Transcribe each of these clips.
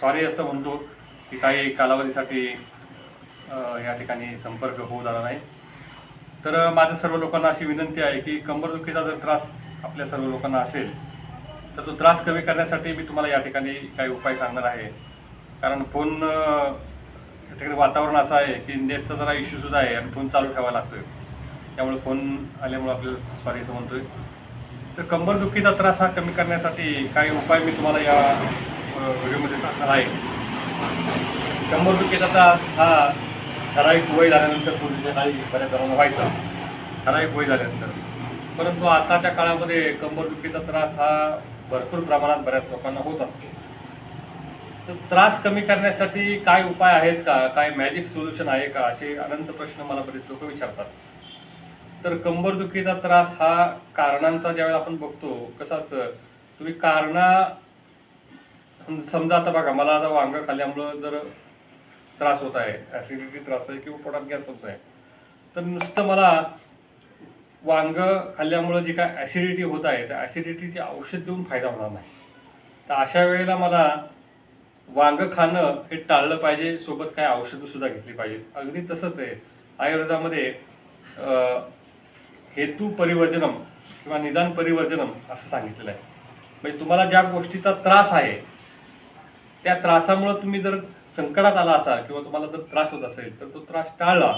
Sorry असं म्हणतो की काही कालावधीसाठी या ठिकाणी संपर्क होऊ झाला नाही. तर माझ्या माझं सर्व लोकांना अशी विनंती आहे की कंबरदुखीचा जर त्रास आपल्या सर्व लोकांना असेल तर तो त्रास कमी करण्यासाठी मी तुम्हाला या ठिकाणी काही उपाय सांगणार आहे. कारण फोन या ठिकाणी वातावरण असं आहे की नेटचा जरा इश्यूसुद्धा आहे आणि फोन चालू ठेवावा लागतो आहे त्यामुळे फोन आल्यामुळे आपल्याला सॉरी असं आहे तर कंबरदुखीचा त्रास हा कमी करण्यासाठी काही उपाय मी तुम्हाला या व्हिडिओमध्ये सांगणार आहे. कंबरदुखीचा त्रास हा ठराविक वय झाल्यानंतर पूर्वीच्या काळी बऱ्याच जणांना व्हायचा. ठराविक वय झाल्यानंतर. परंतु आताच्या काळामध्ये कंबरदुखीचा त्रास हा भरपूर प्रमाणात बऱ्याच लोकांना होत असतो. तर त्रास कमी करण्यासाठी काय उपाय आहेत का? काय मॅजिक सोल्युशन आहे का? असे अनंत प्रश्न मला बरेच लोक विचारतात. तर कंबरदुखीचा त्रास हा कारणांचा ज्यावेळेला आपण बघतो कसं असतं? तुम्ही कारणा समजा आता बघा मला आता वांग खाल्ल्यामुळं जर त्रास होत आहे ॲसिडिटी त्रास आहे किंवा पोटात गॅस होत आहे तर नुसतं मला वांग खाल्ल्यामुळं जी काय ॲसिडिटी होत आहे त्या ॲसिडिटीचे औषध देऊन फायदा होणार नाही. तर अशा वेळेला मला वांग खाणं हे टाळलं पाहिजे सोबत काय औषधंसुद्धा घेतली पाहिजेत अगदी तसंच आहे आयुर्वेदामध्ये हेतू परिवर्जनम किंवा निदान परिवर्जनम असं सांगितलेलं आहे. म्हणजे तुम्हाला ज्या गोष्टीचा त्रास आहे त्या त्रासामुळं तुम्ही जर संकटात आला असाल किंवा तुम्हाला जर त्रास होत असेल तर तो त्रास टाळला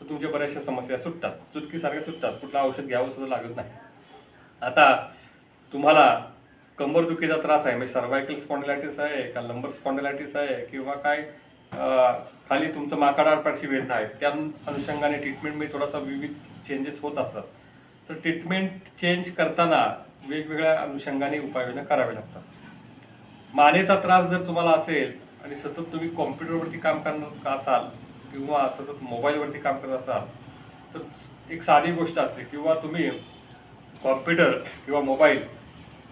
तर तुमच्या बऱ्याचशा समस्या सुटतात. चुटकीसारख्या सुटतात. कुठलं औषध घ्यावं सुद्धा लागत नाही. आता तुम्हाला कंबरदुखीचा त्रास आहे म्हणजे सर्वायकल स्पॉन्डिलायटिस आहे का लंबर स्पॉन्डिलायटिस आहे किंवा काय खाली तुमचं माकाडापारची वेदना आहे त्या अनुषंगाने ट्रीटमेंटमध्ये थोडासा विविध चेंजेस होत असतात. तर ट्रीटमेंट चेंज करताना वेगवेगळ्या अनुषंगाने उपाययोजना कराव्या लागतात. मानेचा त्रास जर तुम्हाला असेल आणि सतत तुम्ही कॉम्प्युटरवरती काम करणार असाल किंवा सतत मोबाईलवरती काम करत असाल तर एक साधी गोष्ट असते किंवा तुम्ही कॉम्प्युटर किंवा मोबाईल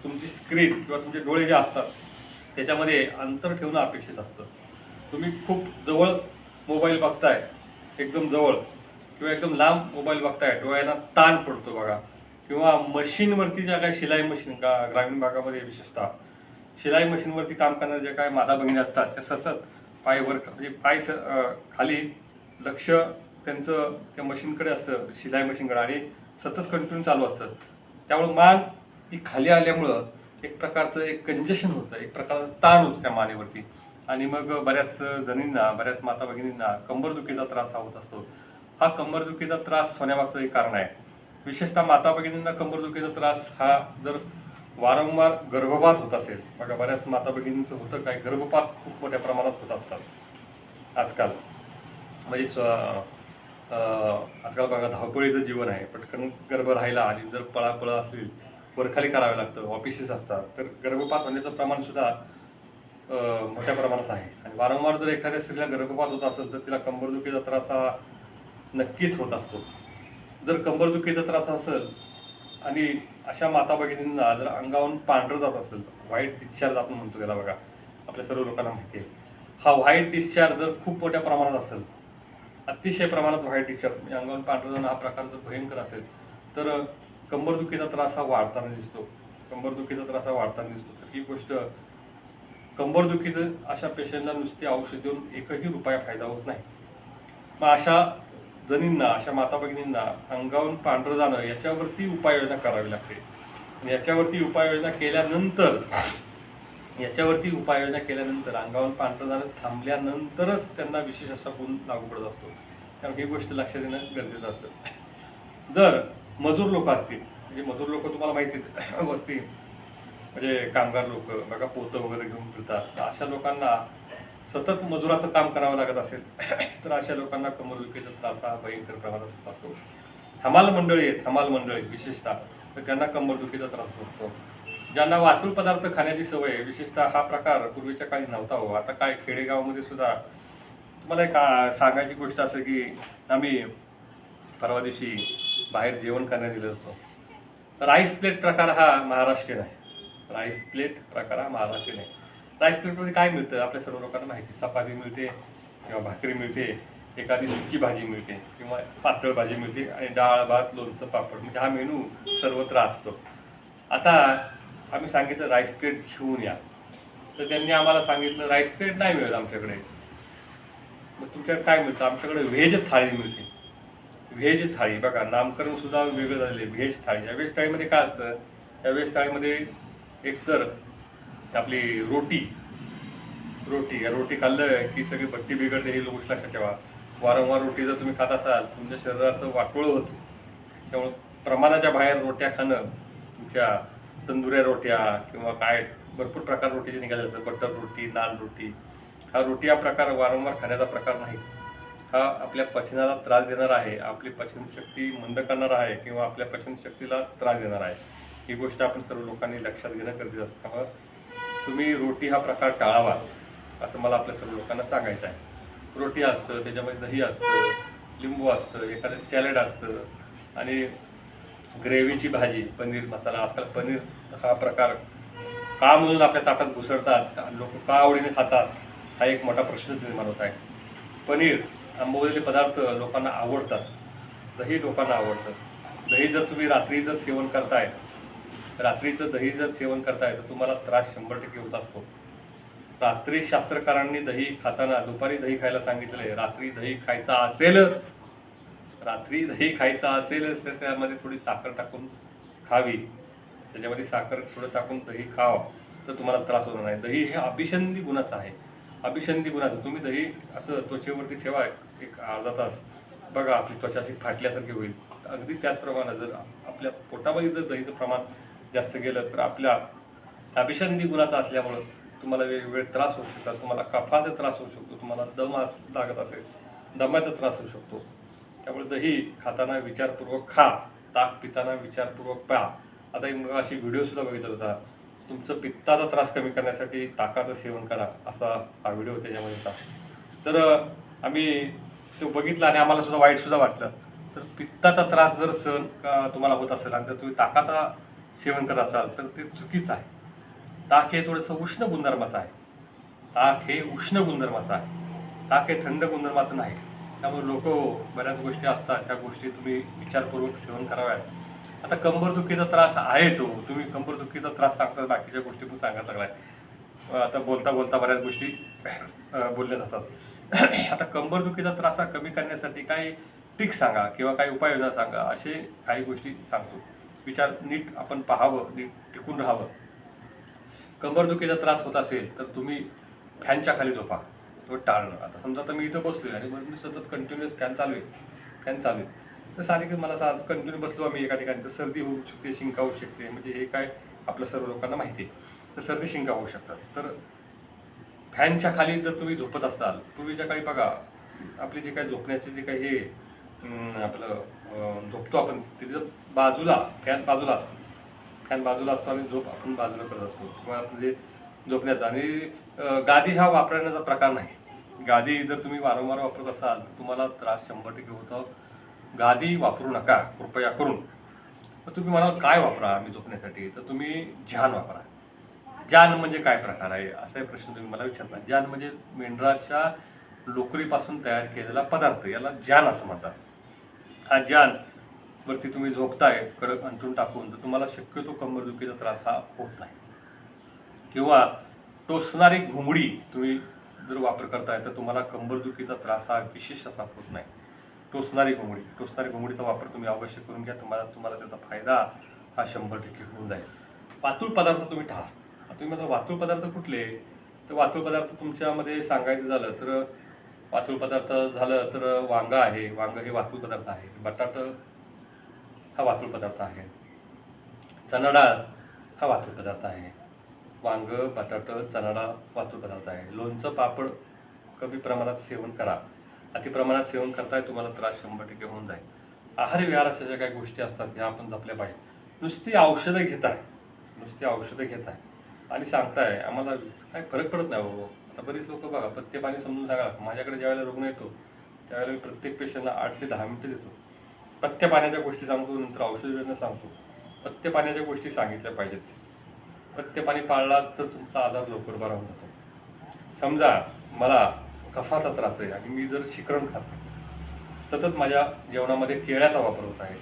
तुमची स्क्रीन किंवा तुमचे डोळे जे असतात त्याच्यामध्ये अंतर ठेवणं अपेक्षित असतं. तुम्ही खूप जवळ मोबाईल बघताय एकदम जवळ किंवा एकदम लांब मोबाईल बघताय डोळ्यांना ताण पडतो बघा. किंवा मशीनवरती ज्या काही शिलाई मशीन का ग्रामीण भागामध्ये विशेषतः शिलाई मशीनवरती काम करणाऱ्या ज्या काय माता भगिनी असतात त्या सतत पायवर म्हणजे पाय स खाली लक्ष त्यांचं त्या मशीनकडे असतं शिलाई मशीनकडे आणि सतत कंटिन्यू चालू असतं. त्यामुळे मान ही खाली आल्यामुळं एक प्रकारचं एक कंजेशन होतं एक प्रकारचं ताण होतं त्या मानेवरती. आणि मग बऱ्याच जणींना बऱ्याच माता भगिनींना कंबरदुखीचा त्रास हा होत असतो. हा कंबरदुखीचा त्रास होण्यामागचं एक कारण आहे. विशेषतः माता भगिनींना कंबरदुखीचा त्रास हा जर वारंवार गर्भपात होत असेल. बघा बऱ्याच माता भगिनींचं होतं काय गर्भपात खूप मोठ्या प्रमाणात होत असतात. आजकाल. म्हणजे स्व आजकाल बघा धावपळीचं जीवन आहे. पटकन गर्भ राहिला आणि जर पळापळ असतील वरखाली करावं लागतं ऑफिसेस असतात तर गर्भपात होण्याचं प्रमाणसुद्धा मोठ्या प्रमाणात आहे. आणि वारंवार जर एखाद्या स्त्रीला गर्भपात होत असेल तर तिला कंबरदुखीचा त्रास हा नक्कीच होत असतो. जर कंबरदुखीचा त्रास असेल आणि अशा माता भगिनींना जर अंगावरून पांढरं जात असेल व्हाईट डिस्चार्ज आपण म्हणतो त्याला बघा आपल्या सर्व लोकांना माहिती आहे. हा व्हाईट डिस्चार्ज जर खूप मोठ्या प्रमाणात असेल अतिशय प्रमाणात व्हाईट डिस्चार्ज म्हणजे अंगावरून पांढरं जाणं हा प्रकार जर भयंकर असेल तर कंबरदुखीचा त्रास हा वाढताना दिसतो. कंबरदुखीचा त्रास हा वाढताना दिसतो. तर ही गोष्ट कंबरदुखीचं अशा पेशंटला नुसती औषध देऊन एकही रुपया फायदा होत नाही. मग अशा जणींना अशा माता भगिनींना अंगावून पांढरं जाणं याच्यावरती उपाययोजना करावी लागते. आणि याच्यावरती उपाययोजना केल्यानंतर याच्यावरती उपाययोजना केल्यानंतर अंगावरून पांढरं जाणं थांबल्यानंतरच त्यांना विशेष असा गुण लागू पडत असतो. त्यामुळे ही गोष्ट लक्षात येणं गरजेचं असतं. जर मजूर लोक असतील म्हणजे मजूर लोक तुम्हाला माहिती आहेत, वस्ती म्हणजे कामगार लोक बघा पोतं वगैरे घेऊन फिरतात. अशा लोकांना सतत मजुराचं काम करावं लागत असेल तर अशा लोकांना कमरदुखीचा त्रास हा भयंकर प्रमाणात होत. असतो हमाल मंडळी आहेत हमाल मंडळी विशेषतः तर त्यांना कंबरदुखीचा त्रास होत. असतो ज्यांना वातूळ पदार्थ खाण्याची सवय आहे, विशेषतः हा प्रकार पूर्वीच्या काळी नव्हता हो. आता काय खेडेगावामध्ये सुद्धा तुम्हाला एक सांगायची गोष्ट असं की आम्ही परवा दिवशी बाहेर जेवण करण्यात दिलं असतो राईस प्लेट प्रकार हा महाराष्ट्रीयन आहे. राईस प्लेट प्रकार हा महाराष्ट्रीयन आहे. राईस प्लेटमध्ये काय मिळतं? आपल्या सर्व लोकांना माहिती आहे. चपाती मिळते किंवा भाकरी मिळते एखादी सुकी भाजी मिळते किंवा पातळ भाजी मिळते आणि डाळ भात लोणचं पापड. म्हणजे हा मेनू सर्वत्र असतो. आता आम्ही सांगितलं राईस प्लेट घेऊन या. तर त्यांनी आम्हाला सांगितलं राईस प्लेट नाही मिळत आमच्याकडे. मग तुमच्याकडे काय मिळतं? आमच्याकडे व्हेज थाळी मिळते. व्हेज थाळी. बघा नामकरणसुद्धा वेगळं झालेलं आहे. व्हेज थाळी. या व्हेज थाळीमध्ये काय असतं? या व्हेज थाळीमध्ये एकतर आपली रोटी. रोटी या रोटी खाल्लं की सगळी भट्टी बिघडते ही गोष्ट लक्षात ठेवा. वारंवार रोटी जर तुम्ही खात असाल तुमच्या शरीराचं वाटोळं होतं. त्यामुळे प्रमाणाच्या बाहेर रोट्या खाणं तुमच्या तंदुऱ्या रोट्या किंवा काय भरपूर प्रकार रोटीचे निघाले असतात बटर रोटी नान रोटी. हा रोटी हा प्रकार वारंवार खाण्याचा प्रकार नाही. हा आपल्या पचनाला त्रास देणार आहे. आपली पचनशक्ती मंद करणार आहे किंवा आपल्या पचनशक्तीला त्रास देणार आहे. ही गोष्ट आपण सर्व लोकांनी लक्षात घेणं गरजेचं असतं. त्यामुळं तुम्ही रोटी हा प्रकार टाळावा असं मला आपल्या सर्व लोकांना सांगायचं आहे. रोटी असतं त्याच्यामध्ये दही असतं लिंबू असतं एखादं सॅलड असतं आणि ग्रेव्हीची भाजी पनीर मसाला. आजकाल पनीर हा प्रकार का म्हणून आपल्या ताटात घुसळतात लोक का आवडीने खातात हा एक मोठा प्रश्न निर्माण होत आहे. पनीर आंबवलेले पदार्थ लोकांना आवडतात. दही लोकांना आवडतं. दही जर तुम्ही रात्री जर सेवन करताय रात्रीचं दही जर सेवन करताय तर तुम्हाला त्रास शंभर टक्के होत असतो. रात्री शास्त्रकारांनी दही खाताना दुपारी दही खायला सांगितलं आहे रात्री दही खायचा असेलच. रात्री दही खायचा असेलच तर त्यामध्ये थोडी साखर टाकून खावी. त्याच्यामध्ये साखर थोडं टाकून दही खावं तर तुम्हाला त्रास होणार नाही. दही हे अभिषंदी गुणाचं आहे. अभिषंदी गुणाचं. तुम्ही दही असं त्वचेवरती ठेवा एक अर्धा तास. बघा आपली त्वचा अशी फाटल्यासारखी होईल. अगदी त्याचप्रमाणे जर आपल्या पोटामध्ये जर दहीचं प्रमाण जास्त गेलं तर आपल्या अभिषंधी गुणाचा असल्यामुळं तुम्हाला वेगवेगळे त्रास होऊ शकतात तुम्हाला कफाचा त्रास होऊ शकतो. तुम्हाला दम आस- लागत असेल दमाचा त्रास होऊ शकतो. त्यामुळे दही खाताना विचारपूर्वक खा ताक पिताना विचारपूर्वक प्या. आता एक मग अशी व्हिडिओसुद्धा बघितला होता. तुमचं पित्ताचा त्रास कमी करण्यासाठी ताकाचं सेवन करा असा हा व्हिडिओ त्याच्यामध्ये होता तर आम्ही तो बघितला आणि आम्हाला सुद्धा वाईटसुद्धा वाटलं. तर पित्ताचा त्रास जर सहन का तुम्हाला होत असेल आणि जर तुम्ही ताकाचा सेवन करत असाल तर ते चुकीचं आहे. ताक हे थोडंसं उष्ण गुणधर्माचं आहे. ताक हे उष्ण गुणधर्माचं आहे. ताक हे थंड गुणधर्माचं नाही. त्यामुळे लोक बऱ्याच गोष्टी असतात त्या गोष्टी तुम्ही विचारपूर्वक सेवन कराव्यात. आता कंबरदुखीचा त्रास आहेच हो. तुम्ही कंबरदुखीचा त्रास सांगता बाकीच्या गोष्टी पण सांगायला लागलाय. आता बोलता बोलता बऱ्याच गोष्टी बोलल्या जातात. आता कंबरदुखीचा त्रास हा कमी करण्यासाठी काही ट्रिक सांगा किंवा काही उपाययोजना सांगा असे काही गोष्टी सांगतो. विचार नीट आपण पाहावं नीट टिकून राहावं. कंबरदुखीचा त्रास होत असेल तर तुम्ही फॅनच्या खाली झोपा. तो टाळणं. आता समजा आता मी इथं बसलो आहे आणि बरं मी सतत कंटिन्युअस फॅन चालू आहे. फॅन चालू आहे. तर सारिक मला सा कंटिन्यू बसलो आम्ही एका ठिकाणी. तर सर्दी होऊ शकते शिंका होऊ शकते. म्हणजे हे काय आपल्या सर्व लोकांना माहिती आहे. तर सर्दी शिंका होऊ शकतात. तर फॅनच्या खाली जर तुम्ही झोपत असाल पूर्वीच्या काळी बघा आपली जे काही झोपण्याचे जे काही हे आपलं झोपतो आपण. तिथं बाजूला फॅन बाजूला असतो. फॅन बाजूला असतो आणि झोप आपण बाजूला करत असतो. किंवा म्हणजे झोपण्याचा आणि गादी हा वापरण्याचा प्रकार नाही. गादी जर तुम्ही वारंवार वापरत असाल तर तुम्हाला त्रास शंभर टक्के होतो गादी वापरू नका कृपया करून. तर तुम्ही म्हणाल काय वापरा आम्ही झोपण्यासाठी? तर तुम्ही ध्यान वापरा. जान म्हणजे काय प्रकार आहे? असा प्रश्न तुम्ही मला विचारला जान म्हणजे मेंढराच्या लोकरीपासून तयार केलेला पदार्थ याला जान असं म्हणतात. हा जान वरती तुम्ही झोपताय कडक अंतरून टाकून तर तुम्हाला शक्यतो कंबरदुखीचा त्रास हा होत नाही. किंवा टोचणारी घुमडी तुम्ही जर वापर करताय तर तुम्हाला कंबरदुखीचा त्रास हा विशेष असा होत नाही. टोचणारी घुमडी टोचणारी घुमडीचा वापर तुम्ही अवश्य करून घ्या तुम्हाला तुम्हाला त्याचा फायदा हा शंभर टक्के होऊन जाईल. वातूळ पदार्थ तुम्ही टाळा तुम्ही माझा वातूळ पदार्थ कुठले? तर वातूळ पदार्थ तुमच्यामध्ये सांगायचं झालं तर वातूळ पदार्थ झालं तर वांगा आहे. वांग हे वातूळ पदार्थ आहे. बटाट हा वातूळ पदार्थ आहे. चणा डाळ हा वातूळ पदार्थ आहे. वांग बटाट चणा डाळ वातूळ पदार्थ आहे. लोणचं पापड कमी प्रमाणात सेवन करा. अति प्रमाणात सेवन करताय तुम्हाला त्रास शंभर टक्के होऊन जाईल. आहार विहाराच्या ज्या काही गोष्टी असतात ह्या आपण जपल्या पाहिजे नुसती औषधं घेताय. नुसती औषधं घेताय. आणि सांगताय आम्हाला काय फरक पडत नाही बाबा. आता बरीच लोक बघा प्रत्येक पाणी समजून सांगा. माझ्याकडे ज्यावेळेला रुग्ण येतो त्यावेळेला मी प्रत्येक पेशंटला आठ ते दहा मिनटं देतो. पत्ते पाण्याच्या गोष्टी सांगतो नंतर औषध सांगतो. पत्ते पाण्याच्या गोष्टी सांगितल्या पाहिजेत. पत्ते पाणी पाळला तर तुमचा आजार लवकर बरा होऊन जातो. समजा मला कफाचा त्रास आहे आणि मी जर शिकरण खात सतत माझ्या जेवणामध्ये केळ्याचा वापर होत आहे.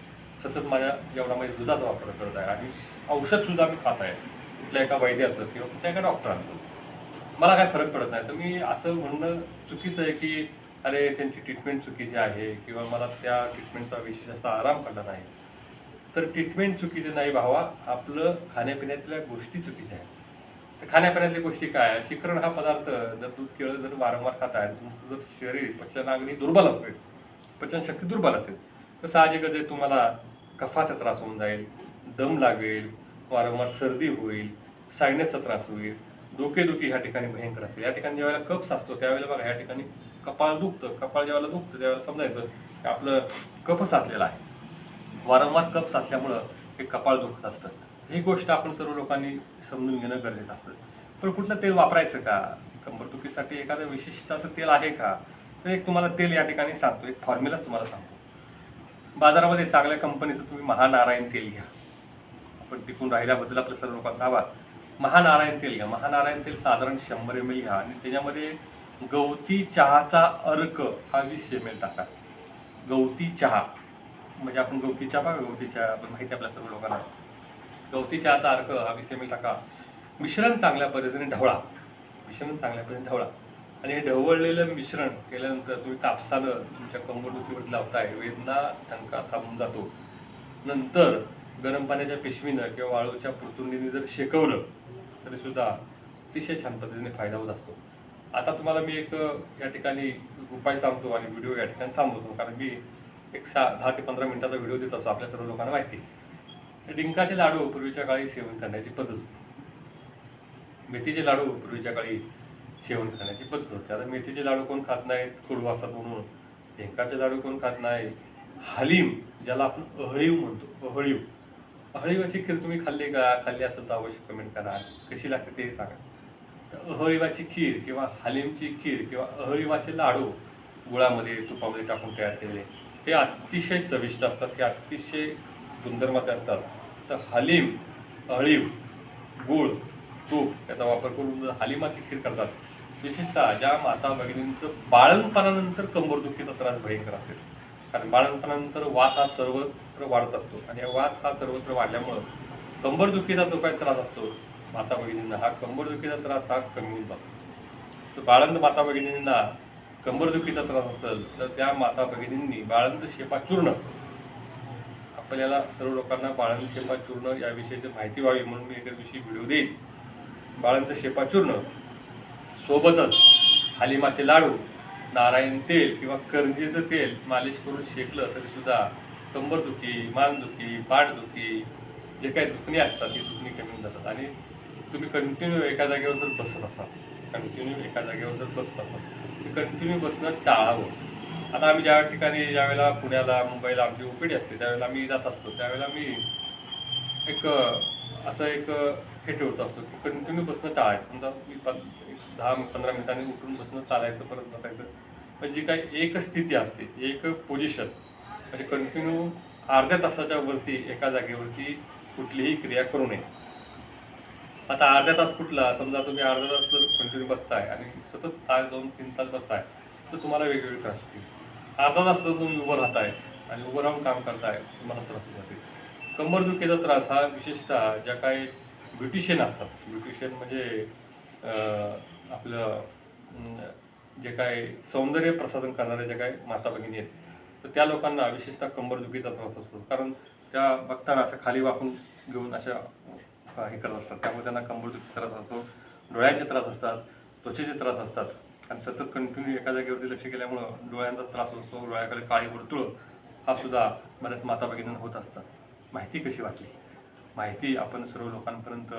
सतत माझ्या जेवणामध्ये दुधाचा वापर करत आहे. आणि औषधसुद्धा मी खात आहे. कुठल्या एका वैद्याचं किंवा कुठल्या एका डॉक्टरांचं मला काय फरक पडत नाही. तर मी असं म्हणणं चुकीचं आहे की अरे त्यांची ट्रीटमेंट चुकीची आहे किंवा मला त्या ट्रीटमेंटचा विशेष असा आराम पडला नाही. तर ट्रीटमेंट चुकीची नाही भावा. आपलं खाण्यापिण्यातल्या गोष्टी चुकीच्या आहेत. तर खाण्यापिण्यातल्या गोष्टी काय? आहे? शिकरण हा पदार्थ जर दूध केळं जर वारंवार खात आहे तुमचं जर शरीर पचनाग्नी दुर्बल असेल पचनशक्ती दुर्बल असेल तर साहजिकच आहे तुम्हाला कफाचा त्रास होऊन जाईल दम लागेल वारंवार सर्दी होईल सायनसचा त्रास होईल. डोकेदुखी ह्या ठिकाणी भयंकर असेल या ठिकाणी ज्यावेळेला कप्स साचतो त्यावेळेला बघा या ठिकाणी कपाळ दुखतं. कपाळ ज्यावेळेला दुखतं त्यावेळेला समजायचं की आपलं कफ साचलेला आहे. वारंवार कप साचल्यामुळं हे कपाळ दुखत असतं. ही गोष्ट आपण सर्व लोकांनी समजून घेणं गरजेचं असतं. पण कुठलं तेल वापरायचं का? कंबरदुखीसाठी एखादं विशिष्ट असं तेल आहे का? तर एक तुम्हाला तेल या ठिकाणी सांगतो. एक फॉर्म्युलाच तुम्हाला सांगतो. बाजारामध्ये चांगल्या कंपनीचं तुम्ही महानारायण तेल घ्या. आपण टिकून राहिल्याबद्दल आपल्या सर्व लोकांचा आभार. महानारायण तेल घ्या महानारायण तेल साधारण शंभर एम एल घ्या आणि त्याच्यामध्ये गवती चहाचा अर्क हा वीस एम एल टाका. गवती चहा म्हणजे आपण गवती चहा बघा गवती चहा आपण माहिती आपल्या सर्व लोकांना. गवती चहाचा अर्क हा वीस एम एल टाका. मिश्रण चांगल्या पद्धतीने ढवळा. मिश्रण चांगल्या पद्धतीने ढवळा. आणि हे ढवळलेलं मिश्रण केल्यानंतर तुम्ही कापसानं तुमच्या कंबरदुखीवर लावताय वेदना ठणका थांबून जातो. नंतर गरम पाण्याच्या पिशवीनं किंवा वाळूच्या पुरतुंडीने जर शेकवलं तरी सुद्धा अतिशय छान पद्धतीने फायदा होत असतो. आता तुम्हाला मी एक या ठिकाणी उपाय सांगतो आणि व्हिडिओ या ठिकाणी थांबवतो कारण मी एक सा दहा ते पंधरा मिनिटाचा व्हिडिओ देत असतो आपल्या सर्व लोकांना माहिती आहे. डिंकाचे लाडू पूर्वीच्या काळी सेवन करण्याची पद्धत होती. मेथीचे लाडू पूर्वीच्या काळी सेवन करण्याची पद्धत होती. आता मेथीचे लाडू कोण खात नाहीत? कडू असतात म्हणून. डिंकाचे लाडू कोण खात नाही? हलीम ज्याला आपण अहळीव म्हणतो. अहळीव. अहळीवाची खीर तुम्ही खाल्ली का? खाल्ली असेल तर अवश्य कमेंट करा. कशी लागते ते सांगा. तर अहळीवाची खीर किंवा हलीमची खीर किंवा अहळीवाचे लाडू गुळामध्ये तुपामध्ये टाकून तयार केलेले हे अतिशय चविष्ट असतात हे अतिशय गुणधर्माचे असतात. तर हलीम अळीव गूळ तूप याचा वापर करून हलिमाची खीर करतात. विशेषतः ज्या माता भगिनींचं बाळणपणानंतर कंबरदुखीचा त्रास भयंकर असेल. कारण बाळंतपणानंतर वात हा सर्वत्र वाढत असतो. आणि या वात हा सर्वत्र वाढल्यामुळं कंबरदुखीचा जो काही त्रास असतो माता भगिनींना हा कंबरदुखीचा त्रास हा कमी होऊन जातो. तर बाळंत माता भगिनींना कंबरदुखीचा त्रास असेल तर त्या माता भगिनींनी बाळंत शेपा चूर्ण. आपल्याला सर्व लोकांना बाळंत शेपा चूर्ण याविषयीची माहिती व्हावी म्हणून मी एकाविषयी व्हिडिओ देईन. बाळंत शेपा चूर्ण सोबतच हालिमाचे लाडू नारायण तेल किंवा करंजीचं तेल मालिश करून शेकलं तरीसुद्धा कंबरदुखी मानदुखी पाठदुखी जे काही दुखणी असतात ती दुखणी कमी होऊन जातात. आणि तुम्ही कंटिन्यू एका जागेवर जर बसत असाल कंटिन्यू एका जागेवर जर बसत असाल कंटिन्यू बसणं टाळावं. आता आम्ही ज्या ठिकाणी ज्यावेळेला पुण्याला मुंबईला आमची ओपीडी असते त्यावेळेला आम्ही जात असतो. त्यावेळेला मी एक असं एक हे ठेवत असतो की कंटिन्यू बसणं टाळायचं. समजा मी एक दहा पंधरा मिनिटांनी उठून बसणं चालायचं परत बसायचं. पण जी काही एक स्थिती असते एक पोझिशन म्हणजे कंटिन्यू अर्ध्या तासाच्या वरती एका जागेवरती कुठलीही क्रिया करू नये. आता अर्धा तास कुठला समजा तुम्ही अर्धा तास जर कंटिन्यू बसताय आणि सतत तास दोन तीन तास बसताय तर तुम्हाला वेगवेगळे त्रास होतील. अर्धा तास जर तुम्ही उभं राहताय आणि उभं राहून काम करताय तुम्हाला त्रास होतील कंबरदुखीचा त्रास हा विशेषतः ज्या काही ब्युटिशियन असतात. ब्युटिशियन म्हणजे आपलं जे काय सौंदर्य प्रसाधन करणाऱ्या ज्या काही माता भगिनी आहेत तर त्या लोकांना विशेषतः कंबरदुखीचा त्रास असतो. कारण त्या बघताना असं खाली वाकून घेऊन अशा हे करत असतात. त्यामुळे त्यांना कंबरदुखी त्रास असतो डोळ्यांचे त्रास असतात त्वचेचे त्रास असतात. आणि सतत कंटिन्यू एका जागेवरती लक्ष केल्यामुळं डोळ्यांचा त्रास असतो डोळ्याकडे काळी वर्तुळ हा सुद्धा बऱ्याच माता भगिनींना होत असतात. माहिती कशी वाटली? माहिती आपण सर्व लोकांपर्यंत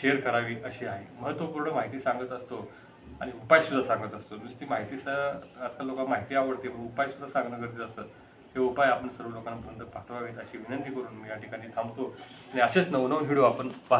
शेअर करावी अशी आहे. महत्त्वपूर्ण माहिती सांगत असतो आणि उपायसुद्धा सांगत असतो. नुसती माहितीचा आजकाल लोकांना माहिती आवडते पण उपायसुद्धा सांगणं गरजेचं असतं. हे उपाय आपण सर्व लोकांपर्यंत पाठवावेत अशी विनंती करून मी या ठिकाणी थांबतो. आणि असेच नवनवीन व्हिडिओ आपण पाहतो